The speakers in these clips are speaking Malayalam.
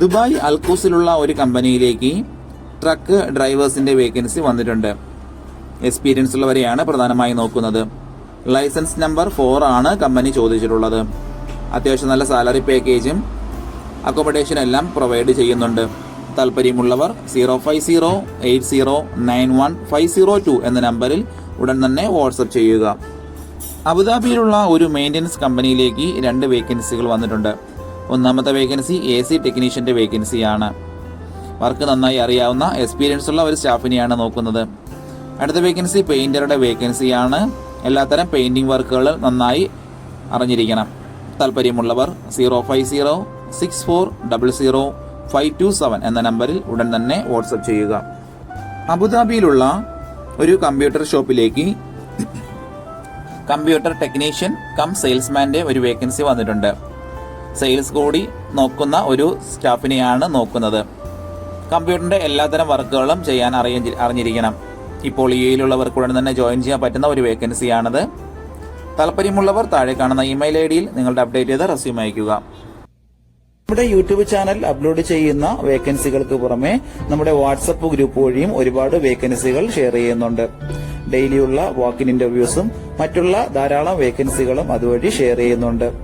ദുബായ് അൽക്കൂസിലുള്ള ഒരു കമ്പനിയിലേക്ക് ട്രക്ക് ഡ്രൈവേഴ്സിന്റെ വേക്കൻസി വന്നിട്ടുണ്ട്. എക്സ്പീരിയൻസ് ഉള്ളവരെയാണ് പ്രധാനമായും നോക്കുന്നത്. ലൈസൻസ് നമ്പർ ഫോർ ആണ് കമ്പനി ചോദിച്ചിട്ടുള്ളത്. അത്യാവശ്യം നല്ല സാലറി പാക്കേജും അക്കോമഡേഷൻ എല്ലാം പ്രൊവൈഡ് ചെയ്യുന്നുണ്ട്. താല്പര്യമുള്ളവർ zero five zero eight zero nine one five zero two എന്ന നമ്പറിൽ ഉടൻ തന്നെ വാട്സപ്പ് ചെയ്യുക. അബുദാബിയിലുള്ള ഒരു മെയിന്റനൻസ് കമ്പനിയിലേക്ക് രണ്ട് വേക്കൻസികൾ വന്നിട്ടുണ്ട്. ഒന്നാമത്തെ വേക്കൻസി എ സി ടെക്നീഷ്യന്റെ വേക്കൻസിയാണ് വർക്ക് നന്നായി അറിയാവുന്ന എക്സ്പീരിയൻസ് ഉള്ള ഒരു സ്റ്റാഫിനെയാണ് നോക്കുന്നത്. അടുത്ത വേക്കൻസി പെയിന്ററുടെ വേക്കൻസിയാണ് എല്ലാത്തരം പെയിന്റിംഗ് വർക്കുകൾ നന്നായി അറിഞ്ഞിരിക്കണം. താല്പര്യമുള്ളവർ zero five zero six four double zero five two seven എന്ന നമ്പറിൽ ഉടൻ തന്നെ വാട്സപ്പ് ചെയ്യുക. അബുദാബിയിലുള്ള ഒരു കമ്പ്യൂട്ടർ ഷോപ്പിലേക്ക് കമ്പ്യൂട്ടർ ടെക്നീഷ്യൻ കം സെയിൽസ്മാന്റെ ഒരു വേക്കൻസി വന്നിട്ടുണ്ട്. സെയിൽസ് കൂടി നോക്കുന്ന ഒരു സ്റ്റാഫിനെയാണ് നോക്കുന്നത്. കമ്പ്യൂട്ടറിന്റെ എല്ലാത്തരം വർക്കുകളും ചെയ്യാൻ അറിയ അറിഞ്ഞിരിക്കണം. ഇപ്പോൾ ഇയിലുള്ളവർക്ക് ഉടൻ തന്നെ ജോയിൻ ചെയ്യാൻ പറ്റുന്ന ഒരു വേക്കൻസിയാണത്. താല്പര്യമുള്ളവർ താഴെ കാണുന്ന ഇമെയിൽ ഐ ഡിയിൽ നിങ്ങളുടെ അപ്ഡേറ്റ് ചെയ്ത റെസ്യൂം അയക്കുക നമ്മുടെ യൂട്യൂബ് ചാനൽ അപ്ലോഡ് ചെയ്യുന്ന വേക്കൻസികൾക്ക് പുറമെ നമ്മുടെ വാട്സപ്പ് ഗ്രൂപ്പ് വഴിയും ഒരുപാട് വേക്കൻസികൾ ഷെയർ ചെയ്യുന്നുണ്ട്. ഡെയിലിയുള്ള വാക്കിൻ ഇന്റർവ്യൂസും മറ്റുള്ള ധാരാളം വേക്കൻസികളും അതുവഴി ഷെയർ ചെയ്യുന്നുണ്ട്.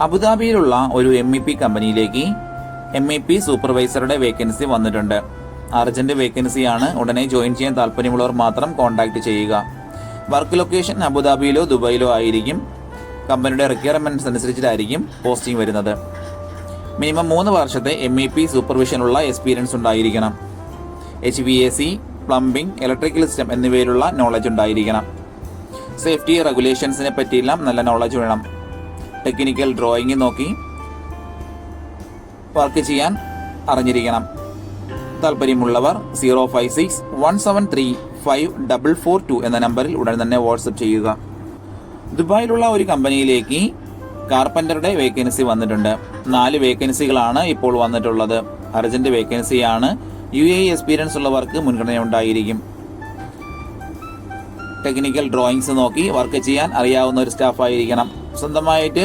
അബുദാബിയിലുള്ള ഒരു എം ഇ പി കമ്പനിയിലേക്ക് എം ഇ പി സൂപ്പർവൈസറുടെ വേക്കൻസി വന്നിട്ടുണ്ട്. അർജന്റ് വേക്കൻസിയാണ് ഉടനെ ജോയിൻ ചെയ്യാൻ താല്പര്യമുള്ളവർ മാത്രം കോൺടാക്ട് ചെയ്യുക. വർക്ക് ലൊക്കേഷൻ അബുദാബിയിലോ ദുബായിലോ ആയിരിക്കും. കമ്പനിയുടെ റിക്വയർമെന്റ്സ് അനുസരിച്ചിട്ടായിരിക്കും പോസ്റ്റിംഗ് വരുന്നത്. മിനിമം മൂന്ന് വർഷത്തെ എം ഇ പി സൂപ്പർവിഷനുള്ള എക്സ്പീരിയൻസ് ഉണ്ടായിരിക്കണം. H V A C plumbing electrical system എന്നിവയിലുള്ള knowledge ഉണ്ടായിരിക്കണം. സേഫ്റ്റി റെഗുലേഷൻസിനെ പറ്റിയെല്ലാം നല്ല നോളജ് വേണം. ടെക്നിക്കൽ ഡ്രോയിങ് നോക്കി വർക്ക് ചെയ്യാൻ അറിഞ്ഞിരിക്കണം. താല്പര്യമുള്ളവർ zero five six one seven three five double four two എന്ന നമ്പറിൽ ഉടൻ തന്നെ വാട്സപ്പ് ചെയ്യുക. ദുബായിലുള്ള ഒരു കമ്പനിയിലേക്ക് കാർപ്പന്ററുടെ വേക്കൻസി വന്നിട്ടുണ്ട്. നാല് വേക്കൻസികളാണ് ഇപ്പോൾ വന്നിട്ടുള്ളത്. അർജന്റ് വേക്കൻസിയാണ്. യു എ എക്സ്പീരിയൻസ് ഉള്ളവർക്ക് മുൻഗണന ഉണ്ടായിരിക്കും. ടെക്നിക്കൽ ഡ്രോയിങ്സ് നോക്കി വർക്ക് ചെയ്യാൻ അറിയാവുന്ന ഒരു സ്റ്റാഫ് ആയിരിക്കണം സ്വന്തമായിട്ട്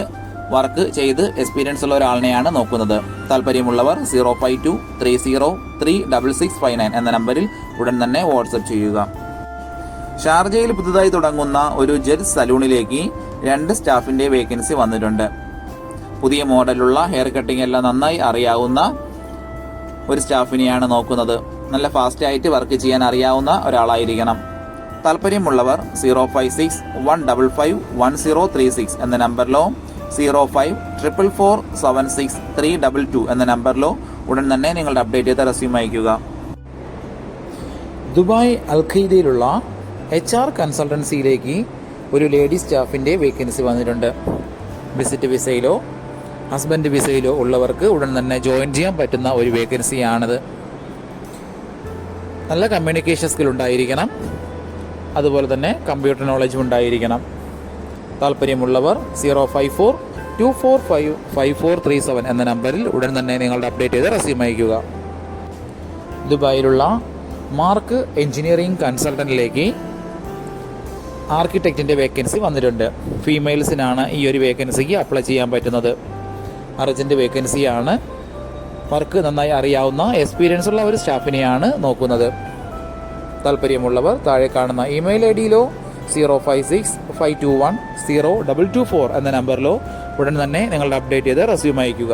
വർക്ക് ചെയ്ത് എക്സ്പീരിയൻസ് ഉള്ള ഒരാളിനെയാണ് നോക്കുന്നത്. താല്പര്യമുള്ളവർ zero five two three zero three double six five nine എന്ന നമ്പറിൽ ഉടൻ തന്നെ വാട്സപ്പ് ചെയ്യുക. ഷാർജയിൽ പുതുതായി തുടങ്ങുന്ന ഒരു ജെറ്റ് സലൂണിലേക്ക് രണ്ട് സ്റ്റാഫിന്റെ വേക്കൻസി വന്നിട്ടുണ്ട്. പുതിയ മോഡലുള്ള ഹെയർ കട്ടിംഗ് എല്ലാം നന്നായി അറിയാവുന്ന ഒരു സ്റ്റാഫിനെയാണ് നോക്കുന്നത്. നല്ല ഫാസ്റ്റായിട്ട് വർക്ക് ചെയ്യാൻ അറിയാവുന്ന ഒരാളായിരിക്കണം. താല്പര്യമുള്ളവർ zero five six one double five one zero three six എന്ന നമ്പറിലോ zero five triple four seven six three double two എന്ന നമ്പറിലോ ഉടൻ തന്നെ നിങ്ങളുടെ അപ്ഡേറ്റ് ചെയ്ത റെസ്യൂം അയയ്ക്കുക. ദുബായ് അൽഖയ്ദയിലുള്ള എച്ച് ആർ കൺസൾട്ടൻസിയിലേക്ക് ഒരു ലേഡി സ്റ്റാഫിന്റെ വേക്കൻസി വന്നിട്ടുണ്ട്. വിസിറ്റ് വിസയിലോ ഹസ്ബൻഡ് വിസയിലോ ഉള്ളവർക്ക് ഉടൻ തന്നെ ജോയിൻ ചെയ്യാൻ പറ്റുന്ന ഒരു വേക്കൻസിയാണത് നല്ല കമ്മ്യൂണിക്കേഷൻ സ്കിൽ ഉണ്ടായിരിക്കണം. അതുപോലെ തന്നെ കമ്പ്യൂട്ടർ നോളജും ഉണ്ടായിരിക്കണം. താല്പര്യമുള്ളവർ zero five four two four five five four three seven എന്ന നമ്പറിൽ ഉടൻ തന്നെ നിങ്ങളുടെ അപ്ഡേറ്റ് ചെയ്ത് റെസ്യൂം അയക്കുക ദുബായിലുള്ള മാർക്ക് എഞ്ചിനീയറിംഗ് കൺസൾട്ടന്റിലേക്ക് ആർക്കിടെക്റ്റിന്റെ വേക്കൻസി വന്നിട്ടുണ്ട്. ഫീമെയിൽസിനാണ് ഈ ഒരു വേക്കൻസിക്ക് അപ്ലൈ ചെയ്യാൻ പറ്റുന്നത്. അർജന്റ് വേക്കൻസിയാണ്. വർക്ക് നന്നായി അറിയാവുന്ന എക്സ്പീരിയൻസ് ഉള്ള ഒരു സ്റ്റാഫിനെയാണ് നോക്കുന്നത്. താല്പര്യമുള്ളവർ താഴെ കാണുന്ന email I ഡിയിലോ zero five six five two one zero double two four എന്ന നമ്പറിലോ ഉടൻ തന്നെ നിങ്ങളുടെ അപ്ഡേറ്റ് ചെയ്ത് റെസ്യൂം അയക്കുക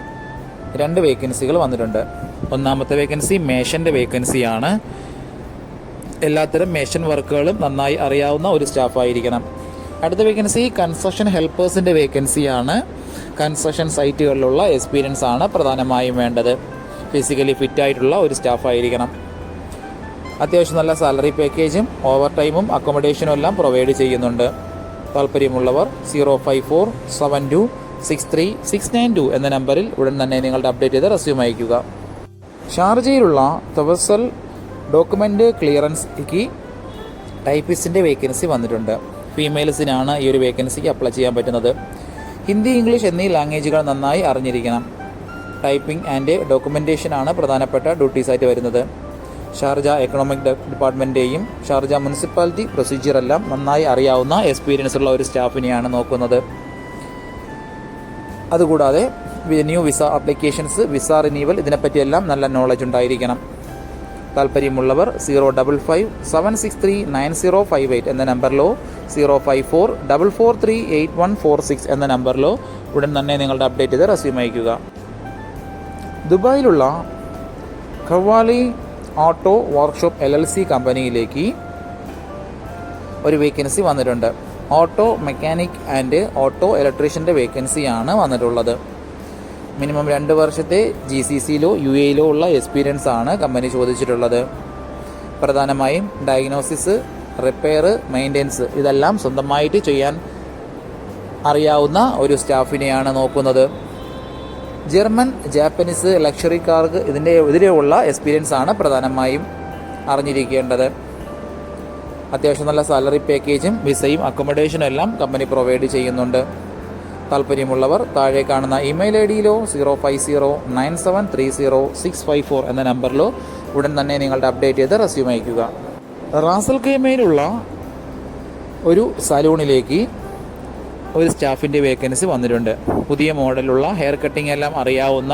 രണ്ട് വേക്കൻസികൾ വന്നിട്ടുണ്ട്. ഒന്നാമത്തെ വേക്കൻസി മേഷന്റെ വേക്കൻസിയാണ് എല്ലാത്തരം മേഷൻ വർക്കുകളും നന്നായി അറിയാവുന്ന ഒരു സ്റ്റാഫായിരിക്കണം അടുത്ത വേക്കൻസി കൺസ്ട്രക്ഷൻ ഹെൽപ്പേഴ്സിന്റെ വേക്കൻസിയാണ് കൺസ്ട്രക്ഷൻ സൈറ്റുകളിലുള്ള എക്സ്പീരിയൻസ് ആണ് പ്രധാനമായും വേണ്ടത്. ഫിസിക്കലി ഫിറ്റായിട്ടുള്ള ഒരു സ്റ്റാഫായിരിക്കണം അത്യാവശ്യം നല്ല സാലറി പാക്കേജും ഓവർ ടൈമും അക്കോമഡേഷനും എല്ലാം പ്രൊവൈഡ് ചെയ്യുന്നുണ്ട്. താല്പര്യമുള്ളവർ zero five four seven two six three six nine two എന്ന നമ്പറിൽ ഉടൻ തന്നെ നിങ്ങളുടെ അപ്ഡേറ്റ് ചെയ്ത റെസ്യൂം അയക്കുക ഷാർജയിലുള്ള തവസൽ ഡോക്യുമെന്റ് ക്ലിയറൻസിക്ക് ടൈപ്പിസ്റ്റിന്റെ വേക്കൻസി വന്നിട്ടുണ്ട്. ഫീമെയിൽസിനാണ് ഈ ഒരു വേക്കൻസിക്ക് അപ്ലൈ ചെയ്യാൻ പറ്റുന്നത്. ഹിന്ദി ഇംഗ്ലീഷ് എന്നീ ലാംഗ്വേജുകൾ നന്നായി അറിഞ്ഞിരിക്കണം. ടൈപ്പിംഗ് ആൻഡ് ഡോക്യുമെന്റേഷൻ ആണ് പ്രധാനപ്പെട്ട ഡ്യൂട്ടീസായിട്ട് വരുന്നത്. ഷാർജ എക്കണോമിക് ഡിപ്പാർട്ട്മെന്റേയും ഷാർജ മുനിസിപ്പാലിറ്റി പ്രൊസീജിയർ എല്ലാം നന്നായി അറിയാവുന്ന എക്സ്പീരിയൻസ് ഉള്ള ഒരു സ്റ്റാഫിനെയാണ് നോക്കുന്നത്. അതുകൂടാതെ new visa applications visa renewal ഇതിനെപ്പറ്റിയെല്ലാം നല്ല നോളജ് ഉണ്ടായിരിക്കണം. താല്പര്യമുള്ളവർ zero double five seven six three nine zero five eight എന്ന നമ്പറിലോ zero five four double four three eight one four six എന്ന നമ്പറിലോ ഉടൻ തന്നെ നിങ്ങളുടെ അപ്ഡേറ്റ് ചെയ്ത് റെസ്യൂം അയക്കുക ദുബായിലുള്ള qawwali auto workshop L L C കമ്പനിയിലേക്ക് ഒരു വേക്കൻസി വന്നിട്ടുണ്ട്. ഓട്ടോ മെക്കാനിക് ആൻഡ് ഓട്ടോ ഇലക്ട്രീഷ്യന്റെ വേക്കൻസിയാണ് വന്നിട്ടുള്ളത്. മിനിമം രണ്ട് വർഷത്തെ ജി സി സിയിലോ യു എയിലോ ഉള്ള എക്സ്പീരിയൻസ് ആണ് കമ്പനി ചോദിച്ചിട്ടുള്ളത്. പ്രധാനമായും ഡയഗ്നോസിസ് റിപ്പയർ മെയിന്റെനൻസ് ഇതെല്ലാം സ്വന്തമായിട്ട് ചെയ്യാൻ അറിയാവുന്ന ഒരു സ്റ്റാഫിനെയാണ് നോക്കുന്നത്. ജർമ്മൻ ജാപ്പനീസ് ലക്ഷറി കാർക്ക് ഇതിന്റെ എതിരെയുള്ള എക്സ്പീരിയൻസ് ആണ് പ്രധാനമായും അറിഞ്ഞിരിക്കേണ്ടത്. അത്യാവശ്യം നല്ല സാലറി പാക്കേജും വിസയും അക്കോമഡേഷനും എല്ലാം കമ്പനി പ്രൊവൈഡ് ചെയ്യുന്നുണ്ട്. താല്പര്യമുള്ളവർ താഴെ കാണുന്ന email I ഡിയിലോ zero five zero nine seven three zero six five four എന്ന നമ്പറിലോ ഉടൻ തന്നെ നിങ്ങളുടെ അപ്ഡേറ്റ് ചെയ്ത് റെസ്യൂം അയക്കുക റാസൽ കൈമയിലുള്ള ഒരു സലൂണിലേക്ക് ഒരു സ്റ്റാഫിന്റെ വേക്കൻസി വന്നിട്ടുണ്ട്. പുതിയ മോഡലുള്ള ഹെയർ കട്ടിംഗ് എല്ലാം അറിയാവുന്ന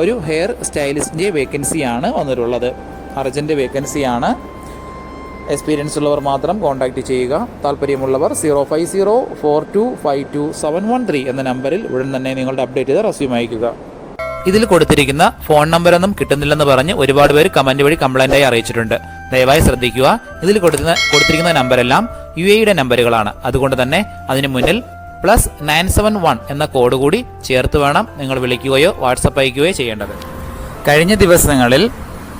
ഒരു ഹെയർ സ്റ്റൈലിസ്റ്റിന്റെ വേക്കൻസിയാണ് വന്നിട്ടുള്ളത്. അർജന്റ് വേക്കൻസിയാണ് എക്സ്പീരിയൻസ് ഉള്ളവർ മാത്രം കോൺടാക്റ്റ് ചെയ്യുക. താല്പര്യമുള്ളവർ zero five zero four two five two seven one three എന്ന നമ്പറിൽ ഉടൻ തന്നെ നിങ്ങളുടെ അപ്ഡേറ്റ് ചെയ്ത റെസ്യൂം അയക്കുക ഇതിൽ കൊടുത്തിരിക്കുന്ന ഫോൺ നമ്പറൊന്നും കിട്ടുന്നില്ലെന്ന് പറഞ്ഞ് ഒരുപാട് പേര് കമന്റ് വഴി കംപ്ലൈന്റ് ആയി അറിയിച്ചിട്ടുണ്ട്. ദയവായി ശ്രദ്ധിക്കുക. ഇതിൽ കൊടുക്കുന്ന കൊടുത്തിരിക്കുന്ന നമ്പരെല്ലാം യു എയുടെ നമ്പറുകളാണ് അതുകൊണ്ട് തന്നെ അതിന് മുന്നിൽ പ്ലസ് നയൻ സെവൻ വൺ എന്ന കോഡ് കൂടി ചേർത്ത് വേണം നിങ്ങൾ വിളിക്കുകയോ വാട്സപ്പ് അയക്കുകയോ ചെയ്യേണ്ടത്. കഴിഞ്ഞ ദിവസങ്ങളിൽ